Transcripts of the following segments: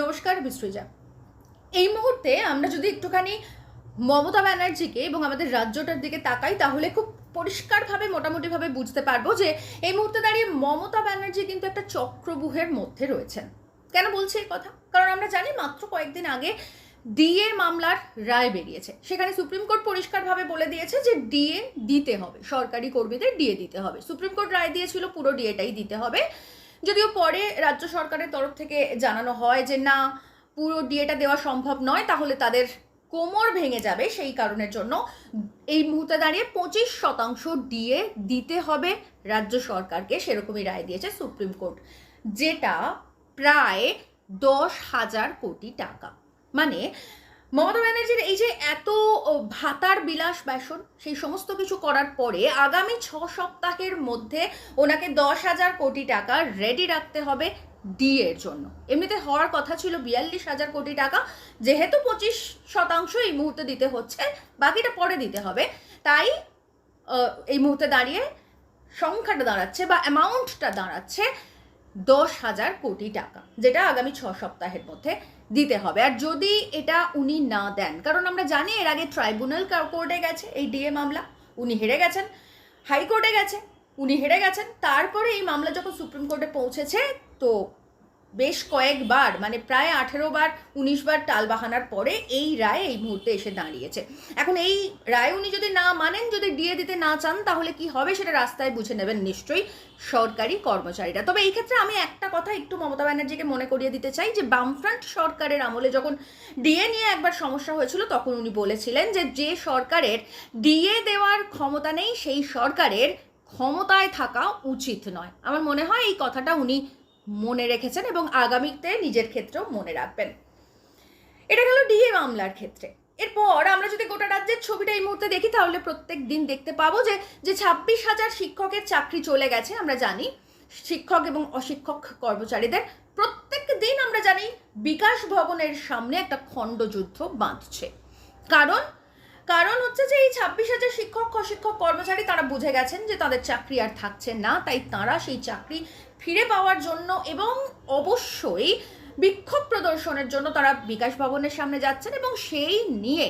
নমস্কার বিসৃজা এই মুহূর্তে আমরা যদি একটুখানি মমতা ব্যানার্জিকে এবং আমাদের রাজ্যটার দিকে তাকাই, তাহলে খুব পরিষ্কারভাবে, মোটামুটিভাবে বুঝতে পারব যে এই মুহূর্তে দাঁড়িয়ে মমতা ব্যানার্জি কিন্তু একটা চক্রবুহের মধ্যে রয়েছেন। কেন বলছি এই কথা? কারণ আমরা জানি মাত্র কয়েকদিন আগে ডিএ মামলার রায় বেরিয়েছে। সেখানে সুপ্রিম কোর্ট পরিষ্কারভাবে বলে দিয়েছে যে ডিএ দিতে হবে, সরকারি কর্মীদের ডিএ দিতে হবে। সুপ্রিম কোর্ট রায় দিয়েছিল, পুরো ডিএটাই দিতে হবে। যদিও পরে রাজ্য সরকারের তরফ থেকে জানানো হয় যে, না, পুরো ডিএটা দেওয়া সম্ভব নয়, তাহলে তাদের কোমর ভেঙে যাবে। সেই কারণের জন্য এই মুহূর্তে দাঁড়িয়ে পঁচিশ শতাংশ ডিএ দিতে হবে রাজ্য সরকারকে, সেরকমই রায় দিয়েছে সুপ্রিম কোর্ট, যেটা প্রায় দশ হাজার কোটি টাকা। মানে মমতা ব্যানার্জির এই যে এত ভাতার বিলাস ব্যাসন, সেই সমস্ত কিছু করার পরে আগামী ছ সপ্তাহের মধ্যে ওনাকে দশ হাজার কোটি টাকা রেডি রাখতে হবে ডিএর জন্য। এমনিতে হওয়ার কথা ছিল বিয়াল্লিশ হাজার কোটি টাকা, যেহেতু পঁচিশ শতাংশ এই মুহূর্তে দিতে হচ্ছে, বাকিটা পরে দিতে হবে। তাই এই মুহূর্তে দাঁড়িয়ে সংখ্যাটা দাঁড়াচ্ছে বা অ্যামাউন্টটা দাঁড়াচ্ছে দশ হাজার কোটি টাকা, যেটা আগামী ছ সপ্তাহের মধ্যে দিতে হবে। আর যদি এটা উনি না দেন, কারণ আমরা জানি এর আগে ট্রাইব্যুনাল কোর্টে গেছে এই ডিএ মামলা, উনি হেরে গেছেন, হাইকোর্টে গেছে, উনি হেরে গেছেন, তারপরে এই মামলা যখন সুপ্রিম কোর্টে পৌঁছেছে, তো বেশ কয়েকবার মানে প্রায় আঠেরো বার উনিশ বার টালবাহানার পরে এই রায় এই মুহূর্তে এসে দাঁড়িয়েছে। এখন এই রায় উনি যদি না মানেন, যদি ডিএ দিতে না চান, তাহলে কি হবে সেটা রাস্তায় বুঝে নেবেন নিশ্চয়ই সরকারি কর্মচারীরা। তবে এই ক্ষেত্রে আমি একটা কথা একটু মমতা ব্যানার্জিকে মনে করিয়ে দিতে চাই যে, বামফ্রন্ট সরকারের আমলে যখন ডিএ নিয়ে একবার সমস্যা হয়েছিল, তখন উনি বলেছিলেন যে যে সরকারের ডিএ দেওয়ার ক্ষমতা নেই, সেই সরকারের ক্ষমতায় থাকা উচিত নয়। আমার মনে হয় এই কথাটা উনি মনে রেখেছেন এবং আগামীতে নিজের ক্ষেত্রেও মনে রাখবেন। এটা গেল ডিএ মামলার ক্ষেত্রে। এরপর আমরা যদি গোটা রাজ্যের ছবিটা এই মুহূর্তে দেখি, তাহলে প্রত্যেক দিন দেখতে পাবো যে যে ছাব্বিশ হাজার শিক্ষকের চাকরি চলে গেছে, আমরা জানি। শিক্ষক এবং অশিক্ষক কর্মচারীদের প্রত্যেক দিন আমরা জানি বিকাশ ভবনের সামনে একটা খণ্ডযুদ্ধ বাঁধছে। কারণ কারণ হচ্ছে যে এই ছাব্বিশ হাজার শিক্ষক, অশিক্ষক কর্মচারী তারা বুঝে গেছেন যে তাদের চাকরি আর থাকছে না, তাই তারা সেই চাকরি ফিরে পাওয়ার জন্য এবং অবশ্যই বিক্ষোভ প্রদর্শনের জন্য তারা বিকাশ ভবনের সামনে যাচ্ছেন এবং সেই নিয়ে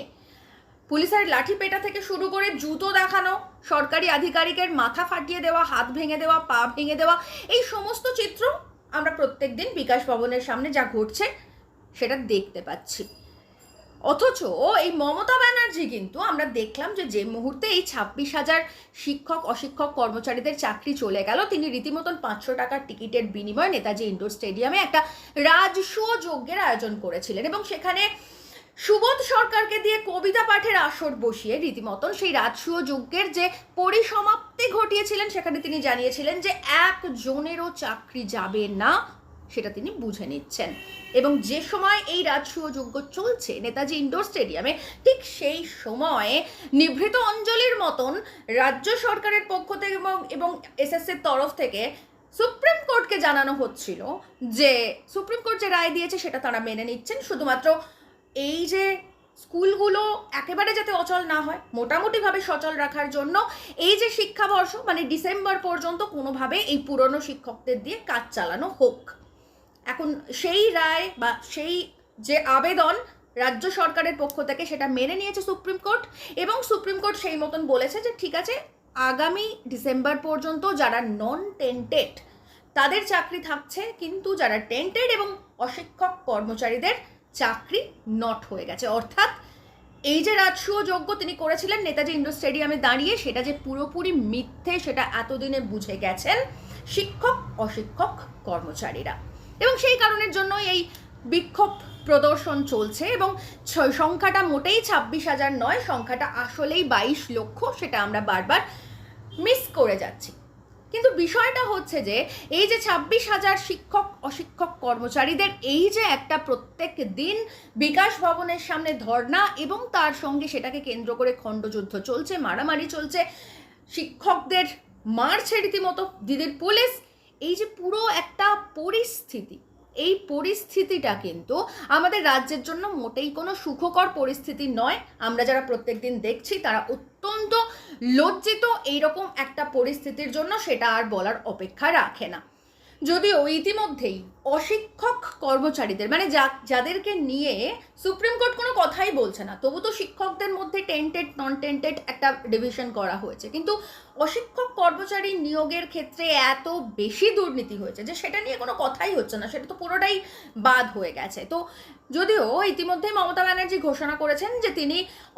পুলিশের লাঠি পেটা থেকে শুরু করে জুতো দেখানো, সরকারি আধিকারিকের মাথা ফাটিয়ে দেওয়া, হাত ভেঙে দেওয়া, পা ভেঙে দেওয়া, এই সমস্ত চিত্র আমরা প্রত্যেকদিন বিকাশ ভবনের সামনে যা ঘটছে সেটা দেখতে পাচ্ছি। অথচ ও এই মমতা ব্যানার্জি কিন্তু আমরা দেখলাম যে যে মুহূর্তে এই ছাব্বিশ হাজার শিক্ষক, অশিক্ষক, কর্মচারীদের চাকরি চলে গেল, তিনি রীতিমতন পাঁচশো টাকার টিকিটের বিনিময়ে নেতাজি ইন্ডোর স্টেডিয়ামে একটা রাজস্ব যজ্ঞের আয়োজন করেছিলেন এবং সেখানে সুবোধ সরকারকে দিয়ে কবিতা পাঠের আসর বসিয়ে রীতিমতন সেই রাজসূয় যজ্ঞের যে পরিসমাপ্তি ঘটিয়েছিলেন, সেখানে তিনি জানিয়েছিলেন যে একজনেরও চাকরি যাবে না। সেটা তিনি বুঝে নিচ্ছেন। এবং যে সময় এই রাজসূয় যজ্ঞ চলছে, নেতাজি ইন্ডোর স্টেডিয়ামে, ঠিক সেই সময়ে নিভৃত অঞ্জলির মতন রাজ্য সরকারের পক্ষ থেকে এবং এবং এসএসসির তরফ থেকে সুপ্রিম কোর্টকে জানানো হচ্ছিল যে, সুপ্রিম কোর্ট যে রায় দিয়েছে সেটা তারা মেনে নিচ্ছেন। শুধুমাত্র এই যে স্কুলগুলো একেবারে যাতে অচল না হয়, মোটামুটিভাবে সচল রাখার জন্য, এই যে শিক্ষাবর্ষ মানে ডিসেম্বর পর্যন্ত কোনোভাবে এই পুরনো শিক্ষকদের দিয়ে কাজ চালানো হোক। এখন সেই রায় বা সেই যে আবেদন রাজ্য সরকারের পক্ষ থেকে সেটা মেনে নিয়েছে সুপ্রিম কোর্ট এবং সুপ্রিম কোর্ট সেই মতন বলেছে যে ঠিক আছে, আগামী ডিসেম্বর পর্যন্ত যারা নন টেন্টেড তাদের চাকরি থাকছে, কিন্তু যারা টেন্টেড এবং অশিক্ষক কর্মচারীদের চাকরি নট হয়ে গেছে। অর্থাৎ এই যে রাজসূয় যোগ্য তিনি করেছিলেন নেতাজি ইন্ডোর স্টেডিয়ামে দাঁড়িয়ে, সেটা যে পুরোপুরি মিথ্যে সেটা এতদিনে বুঝে গেছেন শিক্ষক, অশিক্ষক কর্মচারীরা। এবং সেই কারণের জন্য এই বিক্ষোভ প্রদর্শন চলছে এবং সংখ্যাটা মোটেই ছাব্বিশ হাজার নয়, সংখ্যাটা আসলেই বাইশ লক্ষ, সেটা আমরা বারবার মিস করে যাচ্ছি। কিন্তু বিষয়টা হচ্ছে যে, এই যে ছাব্বিশ হাজার শিক্ষক, অশিক্ষক কর্মচারীদের এই যে একটা প্রত্যেক দিন বিকাশ ভবনের সামনে ধর্ণা এবং তার সঙ্গে সেটাকে কেন্দ্র করে খণ্ডযুদ্ধ চলছে, মারামারি চলছে, শিক্ষকদের মারছে রীতিমতো, দিদির পুলিশ এই যে পুরো একটা পরিস্থিতি, এই পরিস্থিতিটা কিন্তু আমাদের রাজ্যের জন্য মোটেই কোনো সুখকর পরিস্থিতি নয়। আমরা যারা প্রত্যেক দিন দেখছি, তারা অত্যন্ত লজ্জিত এইরকম একটা পরিস্থিতির জন্য সেটা আর বলার অপেক্ষা রাখে না। যদিও ইতিমধ্যেই অশিক্ষক কর্মচারীদের মানে যা, যাদেরকে নিয়ে সুপ্রিম কোর্ট কোনো কথাই বলছে না, তবু তো শিক্ষকদের মধ্যে টেন্টেড নন টেন্টেড একটা ডিভিশন করা হয়েছে। কিন্তু অশিক্ষক কর্মচারী নিয়োগের ক্ষেত্রে এত বেশি দুর্নীতি হয়েছে যে সেটা নিয়ে কোনো কথাই হচ্ছে না, সেটা তো পুরোটাই বাদ হয়ে গেছে। তো যদিও ইতিমধ্যেই মমতা ব্যানার্জি ঘোষণা করেছেন যে তিনি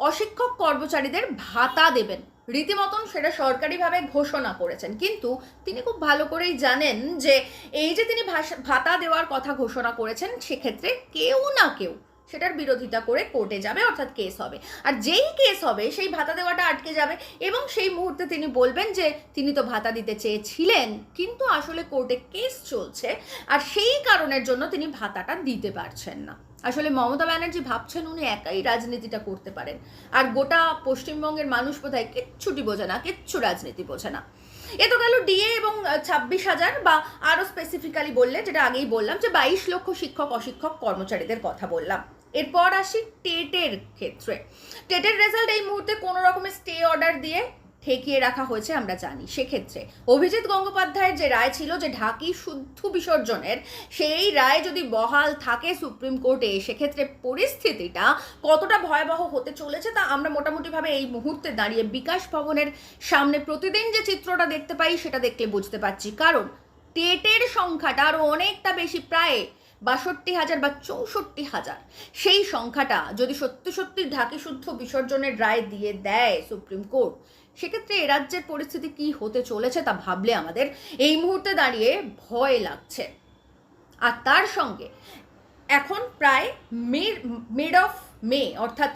অশিক্ষক কর্মচারীদের ভাতা দেবেন। রীতিমতন সেটা সরকারিভাবে ঘোষণা করেছেন। কিন্তু তিনি খুব ভালো করেই জানেন যে এই যে তিনি ভাতা দেওয়ার কথা ঘোষণা করেছেন, সেক্ষেত্রে কেউ না কেউ সেটার বিরোধিতা করে কোর্টে যাবে, অর্থাৎ কেস হবে। আর যেই কেস হবে, সেই ভাতা দেওয়াটা আটকে যাবে এবং সেই মুহূর্তে তিনি বলবেন যে তিনি তো ভাতা দিতে চেয়েছিলেন, কিন্তু আসলে কোর্টে কেস চলছে আর সেই কারণের জন্য তিনি ভাতাটা দিতে পারছেন না। আসলে মমতা ব্যানার্জি ভাবছেন উনি একাই রাজনীতিটা করতে পারেন। আর গোটা পশ্চিমবঙ্গের মানুষ বোধহয় কিচ্ছুটি বোঝে না, কিচ্ছু রাজনীতি বোঝে না। এ তো গেল ডিএ এবং ছাব্বিশ হাজার বা আরও স্পেসিফিক্যালি বললে, যেটা আগেই বললাম, যে বাইশ লক্ষ শিক্ষক, অশিক্ষক, কর্মচারীদের কথা বললাম। এরপর আসি টেটের ক্ষেত্রে। টেটের রেজাল্ট এই মুহূর্তে কোনো রকমের স্টে অর্ডার দিয়ে ঠেকিয়ে রাখা হয়েছে, আমরা জানি। সেক্ষেত্রে অভিজিৎ গঙ্গোপাধ্যায়ের যে রায় ছিল যে ঢাকি শুদ্ধ বিসর্জনের, সেই রায় যদি বহাল থাকে সুপ্রিম কোর্টে, সেক্ষেত্রে পরিস্থিতিটা কতটা ভয়াবহ হতে চলেছে তা আমরা মোটামুটিভাবে এই মুহূর্তে দাঁড়িয়ে বিকাশ ভবনের সামনে প্রতিদিন যে চিত্রটা দেখতে পাই, সেটা দেখলে বুঝতে পারছি। কারণ টেটের সংখ্যাটা আরও অনেকটা বেশি, প্রায় বাষট্টি হাজার বা চৌষট্টি হাজার। সেই সংখ্যাটা যদি সত্যি সত্যি ঢাকি শুদ্ধ বিসর্জনের রায় দিয়ে দেয় সুপ্রিম কোর্ট সেক্ষেত্রে এ রাজ্যের পরিস্থিতি কি হতে চলেছে তা ভাবলে আমাদের এই মুহূর্তে দাঁড়িয়ে ভয় লাগছে। আর তার সঙ্গে এখন প্রায় মে মিড অফ মে অর্থাৎ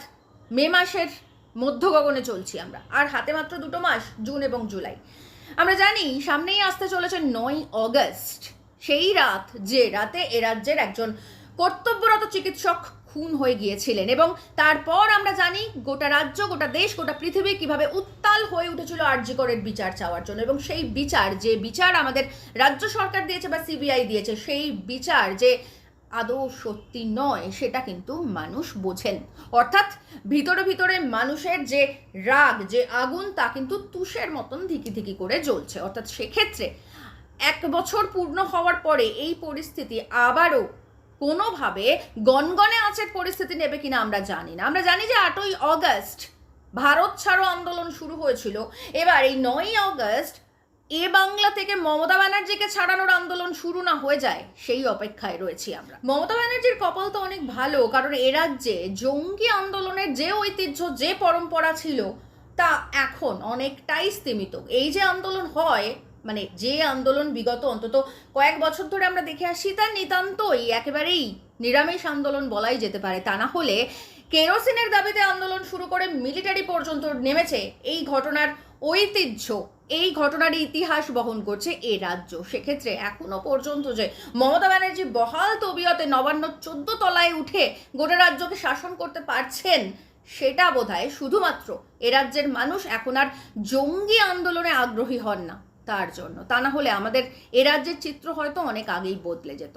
মে মাসের মধ্য গগনে চলছি আমরা। আর হাতে মাত্র দুটো মাস, জুন এবং জুলাই। আমরা জানি সামনেই আসতে চলেছে নয় অগস্ট। সেই রাত যে রাতে এ রাজ্যের একজন কর্তব্যরত চিকিৎসক খুন হয়ে গিয়েছিলেন। এবং তারপর আমরা জানি গোটা রাজ্য, গোটা দেশ, গোটা পৃথিবী কীভাবে উত্তাল হয়ে উঠেছিল আরজিকরের বিচার চাওয়ার জন্য। এবং সেই বিচার, যে বিচার আমাদের রাজ্য সরকার দিয়েছে বা সিবিআই দিয়েছে, সেই বিচার যে আদৌ সত্যি নয়, সেটা কিন্তু মানুষ বোঝেন। অর্থাৎ ভিতরে ভিতরে মানুষের যে রাগ, যে আগুন, তা কিন্তু তুষের মতন ধিকি ধিকি করে জ্বলছে। অর্থাৎ সেক্ষেত্রে এক বছর পূর্ণ হওয়ার পরে এই পরিস্থিতি আবারও কোনোভাবে গনগনে আঁচের পরিস্থিতি নেবে কিনা আমরা জানি না। আমরা জানি যে আটই অগস্ট ভারত ছাড়ো আন্দোলন শুরু হয়েছিল। এবার এই নয়ই অগস্ট এ বাংলা থেকে মমতা ব্যানার্জিকে ছাড়ানোর আন্দোলন শুরু না হয়ে যায়, সেই অপেক্ষায় রয়েছি আমরা। মমতা ব্যানার্জির কপাল তো অনেক ভালো, কারণ এ রাজ্যে জঙ্গি আন্দোলনের যে ঐতিহ্য, যে পরম্পরা ছিল, তা এখন অনেকটাই স্তীমিত। এই যে আন্দোলন হয় মানে যে আন্দোলন বিগত অন্তত কয়েক বছর ধরে আমরা দেখে আসি, তা নিতান্তই একেবারেই নিরামিষ আন্দোলন বলাই যেতে পারে। তা না হলে কেরোসিনের দাবিতে আন্দোলন শুরু করে মিলিটারি পর্যন্ত নেমেছে এই ঘটনার ঐতিহ্য। এই ঘটনার ইতিহাস বহন করছে এ রাজ্য। সেক্ষেত্রে এখনও পর্যন্ত যে মমতা ব্যানার্জি বহাল তবিয়তে নবান্ন চোদ্দ তলায় উঠে গোটা রাজ্যকে শাসন করতে পারছেন, সেটা বোধহয় শুধুমাত্র এ রাজ্যের মানুষ এখন আর জঙ্গি আন্দোলনে আগ্রহী হন না। তার জন্য। তা না হলে আমাদের এ রাজ্যের চিত্র হয়তো অনেক আগেই বদলে যেত।